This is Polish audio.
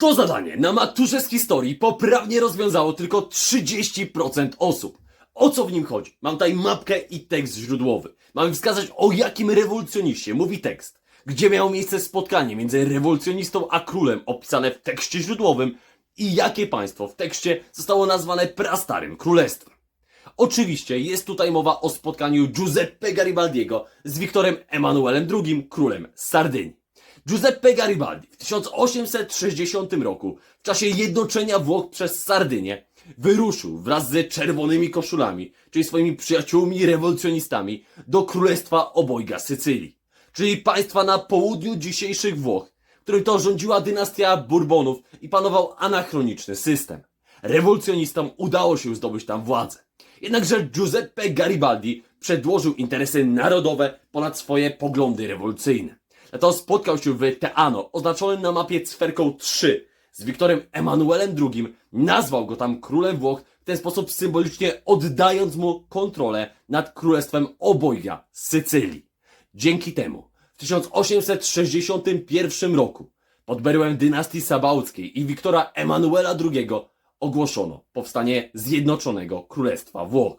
To zadanie na maturze z historii poprawnie rozwiązało tylko 30% osób. O co w nim chodzi? Mam tutaj mapkę i tekst źródłowy. Mamy wskazać o jakim rewolucjoniście mówi tekst. Gdzie miało miejsce spotkanie między rewolucjonistą a królem opisane w tekście źródłowym i jakie państwo w tekście zostało nazwane prastarym królestwem. Oczywiście jest tutaj mowa o spotkaniu Giuseppe Garibaldiego z Wiktorem Emanuelem II, królem Sardynii. Giuseppe Garibaldi w 1860 roku, w czasie jednoczenia Włoch przez Sardynię, wyruszył wraz ze czerwonymi koszulami, czyli swoimi przyjaciółmi rewolucjonistami, do Królestwa Obojga Sycylii, czyli państwa na południu dzisiejszych Włoch, którym to rządziła dynastia Bourbonów i panował anachroniczny system. Rewolucjonistom udało się zdobyć tam władzę. Jednakże Giuseppe Garibaldi przedłożył interesy narodowe ponad swoje poglądy rewolucyjne. Dlatego spotkał się w Teano, oznaczonym na mapie cferką 3, z Wiktorem Emanuelem II, nazwał go tam królem Włoch, w ten sposób symbolicznie oddając mu kontrolę nad królestwem obojga Sycylii. Dzięki temu w 1861 roku pod berłem dynastii Sabałckiej i Wiktora Emanuela II ogłoszono powstanie Zjednoczonego Królestwa Włoch.